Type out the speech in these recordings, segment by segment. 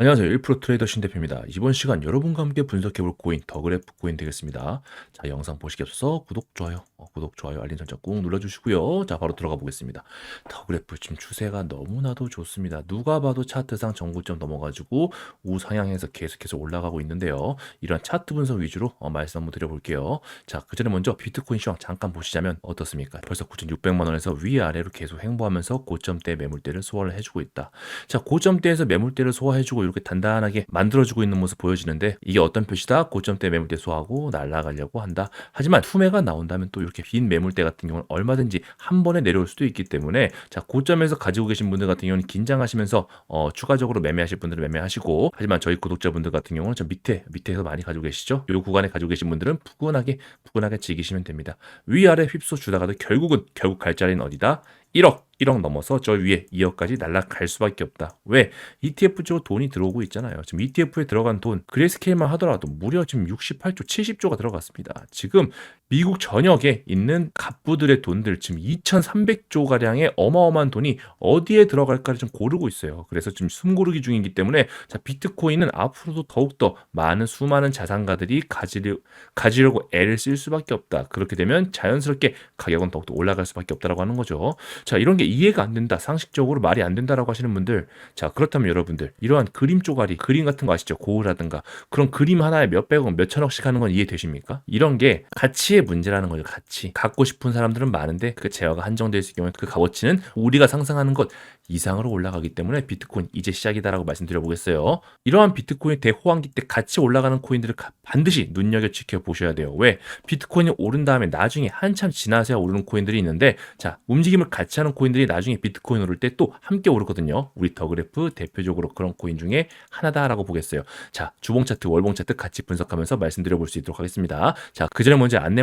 안녕하세요. 1프로 트레이더 신대표입니다. 이번 시간 여러분과 함께 분석해볼 코인 더 그래프 코인 되겠습니다. 자, 영상 보시기 앞서서 구독, 좋아요, 어, 구독, 좋아요, 알림 설정 꾹 눌러주시고요. 자, 바로 들어가 보겠습니다. 더 그래프 지금 추세가 너무나도 좋습니다. 누가 봐도 차트상 정고점 넘어가지고 우상향해서 계속해서 올라가고 있는데요. 이런 차트 분석 위주로 어, 말씀 한번 드려볼게요. 자, 그 전에 먼저 비트코인 시황 잠깐 보시자면 어떻습니까? 벌써 9,600만 원에서 위아래로 계속 횡보하면서 고점대 매물대를 소화를 해주고 있다. 자, 고점대에서 매물대를 소화해주고 이렇게 단단하게 만들어주고 있는 모습 보여지는데 이게 어떤 표시다? 고점대 매물대 소화하고 날아가려고 한다. 하지만 투매가 나온다면 또 이렇게 빈 매물대 같은 경우는 얼마든지 한 번에 내려올 수도 있기 때문에 자 고점에서 가지고 계신 분들 같은 경우는 긴장하시면서 어, 추가적으로 매매하실 분들은 매매하시고 하지만 저희 구독자분들 같은 경우는 저 밑에 밑에서 많이 가지고 계시죠? 이 구간에 가지고 계신 분들은 푸근하게 푸근하게 즐기시면 됩니다. 위아래 휩써 주다가도 결국은 결국 갈 자리는 어디다? 1억 1억 넘어서 저 위에 2억까지 날아갈 수밖에 없다. 왜? ETF 쪽으로 돈이 들어오고 있잖아요. 지금 ETF에 들어간 돈, 그레이스케일만 하더라도 무려 지금 68조, 70조가 들어갔습니다. 지금 미국 전역에 있는 갑부들의 돈들, 지금 2,300조 가량의 어마어마한 돈이 어디에 들어갈까를 좀 고르고 있어요. 그래서 지금 숨고르기 중이기 때문에 자 비트코인은 앞으로도 더욱더 많은 수많은 자산가들이 가지려, 가지려고 애를 쓸 수밖에 없다. 그렇게 되면 자연스럽게 가격은 더욱더 올라갈 수밖에 없다라고 하는 거죠. 자 이런 게 이해가 안 된다. 상식적으로 말이 안 된다라고 하시는 분들, 자 그렇다면 여러분들 이러한 그림 쪼가리, 그림 같은 거 아시죠? 고우라든가 그런 그림 하나에 몇백억, 몇천억씩 하는 건 이해되십니까? 이런 게 가치 의 문제라는 거죠. 가치. 갖고 싶은 사람들은 많은데 그 제어가 한정되어 있을 경우에 그 값어치는 우리가 상상하는 것 이상으로 올라가기 때문에 비트코인 이제 시작이다라고 말씀드려보겠어요. 이러한 비트코인 대호황기 때 같이 올라가는 코인들을 반드시 눈여겨 지켜보셔야 돼요. 왜? 비트코인이 오른 다음에 나중에 한참 지나서야 오르는 코인들이 있는데 자 움직임을 같이 하는 코인들이 나중에 비트코인 오를 때 또 함께 오르거든요. 우리 더그래프 대표적으로 그런 코인 중에 하나다라고 보겠어요. 자 주봉 차트, 월봉 차트 같이 분석하면서 말씀드려볼 수 있도록 하겠습니다. 자그 전에 먼저 안내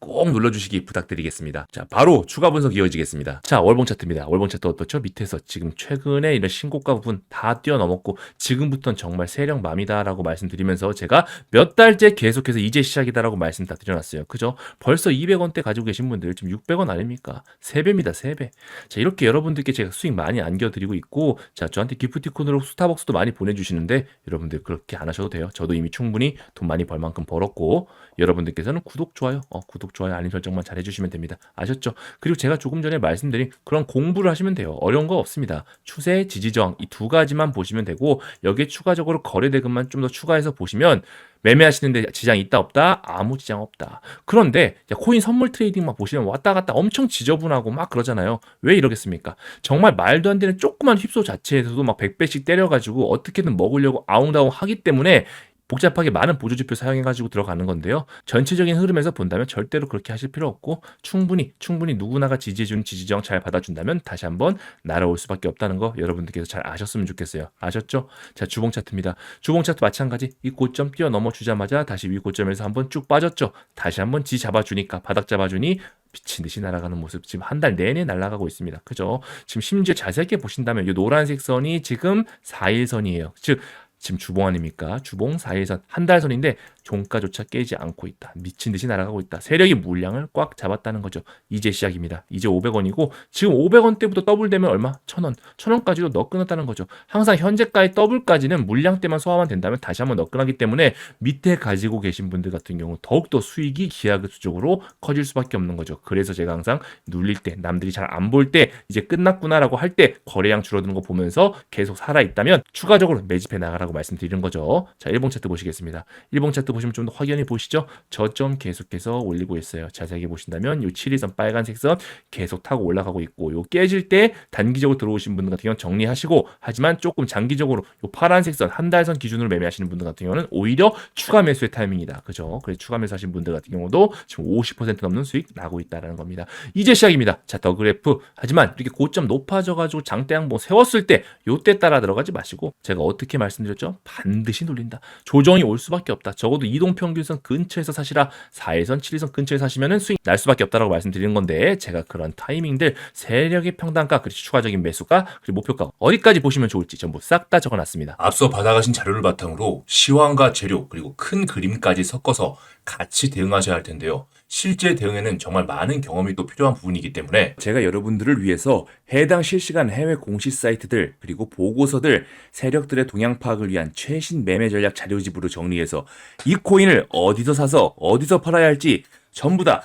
꼭 눌러주시기 부탁드리겠습니다. 자, 바로 추가 분석 이어지겠습니다. 자, 월봉 차트입니다. 월봉 차트 어떻죠? 밑에서 지금 최근에 이런 신고가 부분 다 뛰어넘었고 지금부터는 정말 세력 맘이다라고 말씀드리면서 제가 몇 달째 계속해서 이제 시작이다라고 말씀 다 드려놨어요. 그죠? 벌써 200원대 가지고 계신 분들 지금 600원 아닙니까? 3배입니다. 3배. 자, 이렇게 여러분들께 제가 수익 많이 안겨드리고 있고 자, 저한테 기프티콘으로 스타벅스도 많이 보내주시는데 여러분들 그렇게 안 하셔도 돼요. 저도 이미 충분히 돈 많이 벌 만큼 벌었고 여러분들께서는 구독, 좋아요, 어, 구독, 좋아요, 알림 설정만 잘 해주시면 됩니다. 아셨죠? 그리고 제가 조금 전에 말씀드린 그런 공부를 하시면 돼요. 어려운 거 없습니다. 추세, 지지저항 이두 가지만 보시면 되고 여기에 추가적으로 거래 대금만 좀 더 추가해서 보시면 매매하시는데 지장이 있다 없다 아무 지장 없다. 그런데 코인 선물 트레이딩만 보시면 왔다 갔다 엄청 지저분하고 막 그러잖아요. 왜 이러겠습니까? 정말 말도 안 되는 조그만 휩소 자체에서도 막 100배씩 때려가지고 어떻게든 먹으려고 아웅다웅 하기 때문에 복잡하게 많은 보조지표 사용해가지고 들어가는 건데요. 전체적인 흐름에서 본다면 절대로 그렇게 하실 필요 없고 충분히 충분히 누구나가 지지해주는 지지정 잘 받아준다면 다시 한번 날아올 수밖에 없다는 거 여러분들께서 잘 아셨으면 좋겠어요. 아셨죠? 자 주봉 차트입니다. 주봉 차트 마찬가지 이 고점 뛰어넘어 주자마자 다시 위 고점에서 한번 쭉 빠졌죠. 다시 한번 지 잡아주니까 바닥 잡아주니 미친 듯이 날아가는 모습 지금 한 달 내내 날아가고 있습니다. 그죠? 지금 심지어 자세하게 보신다면 이 노란색 선이 지금 4일선이에요. 즉 지금 주봉 아닙니까? 주봉 4일선 한 달 선인데 종가조차 깨지 않고 있다. 미친 듯이 날아가고 있다. 세력이 물량을 꽉 잡았다는 거죠. 이제 시작입니다. 이제 500원이고 지금 500원 때부터 더블 되면 얼마? 1000원. 1000원까지도 너 끊었다는 거죠. 항상 현재가의 더블까지는 물량 때만 소화만 된다면 다시 한번 너끈하기 때문에 밑에 가지고 계신 분들 같은 경우 더욱더 수익이 기하급수적으로 커질 수밖에 없는 거죠. 그래서 제가 항상 눌릴 때 남들이 잘 안 볼 때 이제 끝났구나라고 할 때 거래량 줄어드는 거 보면서 계속 살아 있다면 추가적으로 매집해 나가라고 말씀드리는 거죠. 자, 일봉 차트 보시겠습니다. 일봉 차트 보시 면 좀 더 확연히 보시죠. 저점 계속해서 올리고 있어요. 자세하게 보신다면 요 7일선 빨간색 선 계속 타고 올라가고 있고 요 깨질 때 단기적으로 들어오신 분들 같은 경우는 정리하시고 하지만 조금 장기적으로 요 파란색 선 한 달 선 기준으로 매매하시는 분들 같은 경우는 오히려 추가 매수의 타이밍이다. 그죠? 그래서 추가 매수하신 분들 같은 경우도 지금 50% 넘는 수익 나고 있다라는 겁니다. 이제 시작입니다. 자, 더 그래프. 하지만 이렇게 고점 높아져 가지고 장대 양봉 세웠을 때 요때 따라 들어가지 마시고 제가 어떻게 말씀드렸죠? 반드시 눌린다. 조정이 올 수밖에 없다. 적어도 이동 평균선 근처에서 사시라 4일선, 7일선 근처에 사시면은 수익 날 수밖에 없다라고 말씀드리는 건데 제가 그런 타이밍들 세력의 평단가 그리고 추가적인 매수가 그리고 목표가 어디까지 보시면 좋을지 전부 싹 다 적어놨습니다. 앞서 받아가신 자료를 바탕으로 시황과 재료 그리고 큰 그림까지 섞어서 같이 대응하셔야 할 텐데요. 실제 대응에는 정말 많은 경험이 또 필요한 부분이기 때문에 제가 여러분들을 위해서 해당 실시간 해외 공시 사이트들 그리고 보고서들 세력들의 동향 파악을 위한 최신 매매 전략 자료집으로 정리해서 이 코인을 어디서 사서 어디서 팔아야 할지 전부 다